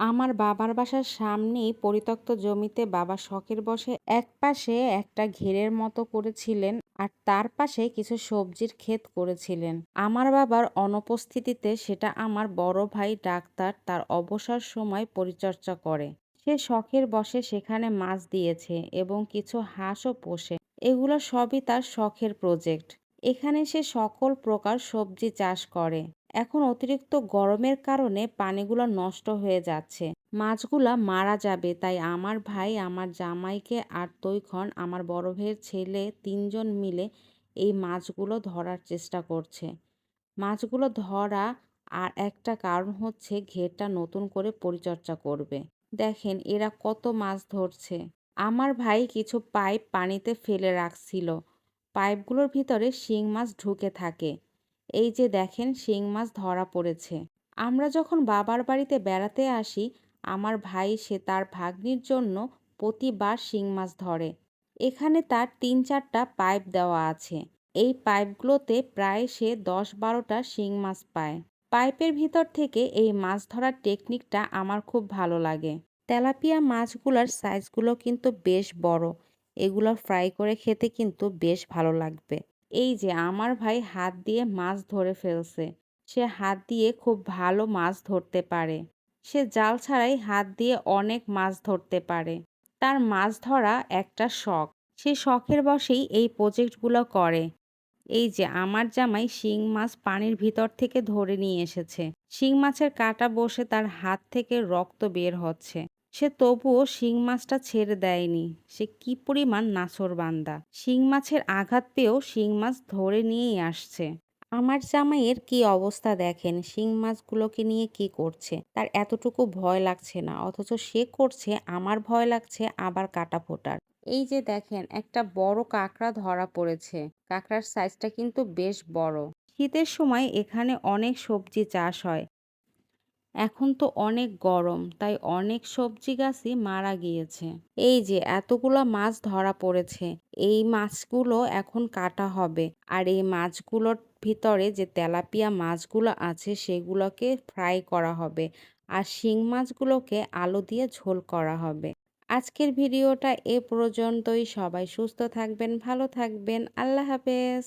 আমার বাবার বাসার সামনেই পরিত্যক্ত জমিতে বাবা শখের বসে এক পাশে একটা ঘেরের মতো করেছিলেন আর তার পাশে কিছু সবজির ক্ষেত করেছিলেন। আমার বাবার অনুপস্থিতিতে সেটা আমার বড় ভাই ডাক্তার তার অবসর সময় পরিচর্যা করে। সে শখের বসে সেখানে মাছ দিয়েছে এবং কিছু হাঁসও পোষে। এগুলো সবই তার শখের প্রজেক্ট এখানে সে সকল প্রকার সবজি চাষ করে। এখন অতিরিক্ত গরমের কারণে পানিগুলো নষ্ট হয়ে যাচ্ছে। মাছগুলা মারা যাবে, তাই আমার ভাই, আমার জামাইকে আর তৈখন আমার বড় ভাইয়ের ছেলে তিনজন মিলে এই মাছগুলো ধরার চেষ্টা করছে। মাছগুলো ধরা আর একটা কারণ হচ্ছে ঘেরটা নতুন করে পরিচর্যা করবে। দেখেন এরা কত মাছ ধরছে। আমার ভাই কিছু পাইপ পানিতে ফেলে রাখছিল। পাইপগুলোর ভিতরে শিং মাছ ঢুকে থাকে। এই যে দেখেন শিং মাছ ধরা পড়েছে। আমরা যখন বাবার বাড়িতে বেড়াতে আসি, আমার ভাই সে তার ভাগ্নির জন্য প্রতিবার শিং মাছ ধরে। এখানে তার তিন চারটা পাইপ দেওয়া আছে। এই পাইপগুলোতে প্রায় সে দশ বারোটা শিং মাছ পায়। পাইপের ভিতর থেকে এই মাছ ধরার টেকনিকটা আমার খুব ভালো লাগে। তেলাপিয়া মাছগুলোর সাইজগুলো কিন্তু বেশ বড়। এগুলো ফ্রাই করে খেতে কিন্তু বেশ ভালো লাগবে। এই যে আমার ভাই হাত দিয়ে মাছ ধরে ফেলছে। সে হাত দিয়ে খুব ভালো মাছ ধরতে পারে। সে জাল ছাড়াই হাত দিয়ে অনেক মাছ ধরতে পারে। তার মাছ ধরা একটা শখ। সে শখের বসেই এই প্রজেক্টগুলো করে। এই যে আমার জামাই শিং মাছ পানির ভিতর থেকে ধরে নিয়ে এসেছে। শিং মাছের কাটা বসে তার হাত থেকে রক্ত বের হচ্ছে। সে তবুও শিং মাছটা ছেড়ে দেয়নি। সে কি পরিমাণ নাছোড়বান্দা শিং মাছের আঘাত পেয়েও শিং মাছ ধরে নিয়েই আসছে। আমার জামাইয়ের কি অবস্থা দেখেন? শিং মাছগুলোকে নিয়ে কি করছে? তার এতটুকু ভয় লাগছে না। অথচ সে করছে, আমার ভয় লাগছে, আবার কাটা ফোটার। এই যে দেখেন, একটা বড় কাঁকড়া ধরা পড়েছে। কাঁকড়ার সাইজটা কিন্তু বেশ বড়। শীতের সময় এখানে অনেক সবজি চাষ হয়। এখন তো অনেক গরম, তাই অনেক সবজি গাছই মারা গিয়েছে। এই যে, এতগুলো মাছ ধরা পড়েছে, এই মাছগুলো এখন কাটা হবে। আর এই মাছগুলোর ভিতরে যে তেলাপিয়া মাছগুলো আছে, সেগুলোকে ফ্রাই করা হবে। আর শিং মাছগুলোকে আলু দিয়ে ঝোল করা হবে। আজকের ভিডিওটা এ পর্যন্তই। সবাই সুস্থ থাকবেন, ভালো থাকবেন। আল্লাহ হাফেজ।